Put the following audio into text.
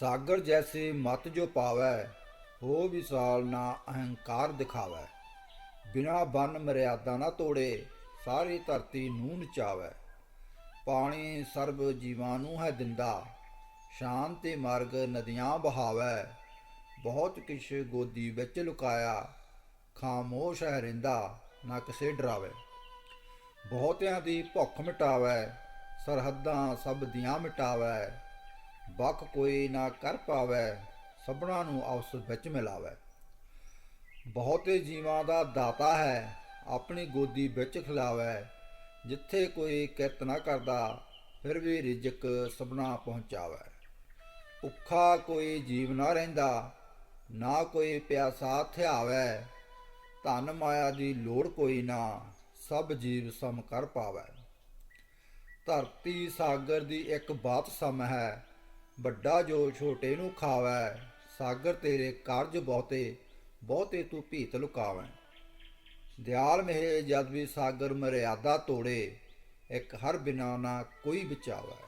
ਸਾਗਰ ਜੈਸੇ ਮਤ ਜੋ ਪਾਵੈ, ਹੋ ਵਿਸਾਲ ਨਾ ਅਹੰਕਾਰ ਦਿਖਾਵੈ। ਬਿਨਾ ਬੰਨ ਮਰਿਆਦਾ ਨਾ ਤੋੜੇ, ਸਾਰੀ ਧਰਤੀ ਨੂੰ ਨਚਾਵੈ ਪਾਣੀ ਸਰਬ ਜੀਵਾਂ ਨੂੰ ਹੈ ਦਿੰਦਾ ਸ਼ਾਂਤੀ ਮਾਰਗ ਨਦੀਆਂ ਬਹਾਵੈ। ਬਹੁਤ ਕਿਛ ਗੋਦੀ ਵਿੱਚ ਲੁਕਾਇਆ, ਖਾਮੋਸ਼ ਹੈ ਰਹਿੰਦਾ, ਨਾ ਕਿਸੇ ਡਰਾਵੇ। ਬਹੁਤਿਆਂ ਦੀ ਭੁੱਖ ਮਿਟਾਵੈ, ਸਰਹੱਦਾਂ ਸਭ ਦੀਆਂ ਮਿਟਾਵੈ। ਬਕ ਕੋਈ ਨਾ ਕਰ ਪਾਵੈ, ਸਭਨਾ ਨੂੰ ਆਪਸ ਵਿੱਚ ਮਿਲਾਵੈ। ਬਹੁਤੇ ਜੀਵਾਂ ਦਾ ਦਾਤਾ ਹੈ, ਆਪਣੀ ਗੋਦੀ ਵਿੱਚ ਖਿਲਾਵੈ। ਜਿੱਥੇ ਕੋਈ ਕਿਰਤ ਨਾ ਕਰਦਾ, ਫਿਰ ਵੀ ਰਿਜਕ ਸਭਨਾ ਪਹੁੰਚਾਵੈ। ਭੁੱਖਾ ਕੋਈ ਜੀਵ ਨਾ ਰਹਿੰਦਾ, ਨਾ ਕੋਈ ਪਿਆਸਾ ਥਿਆਵੈ। ਧਨ ਮਾਇਆ ਦੀ ਲੋੜ ਕੋਈ ਨਾ, ਸਭ ਜੀਵ ਸਮ ਕਰ ਪਾਵੈ। ਧਰਤੀ ਸਾਗਰ ਦੀ ਇੱਕ ਬਾਤ ਸਮ ਹੈ ਵੱਡਾ ਜੋ ਛੋਟੇ ਨੂੰ ਖਾਵੈ, ਸਾਗਰ ਤੇਰੇ ਕਾਰਜ ਬਹੁਤੇ ਬਹੁਤੇ ਤੂੰ ਭੀਤ ਲੁਕਾਵੈ। ਦਿਆਲ ਮਹਿ ਜਦ ਵੀ ਸਾਗਰ ਮਰਿਆਦਾ ਤੋੜੇ, ਇੱਕ ਹਰ ਬਿਨਾ ਨਾ ਕੋਈ ਬਚਾਵੈ।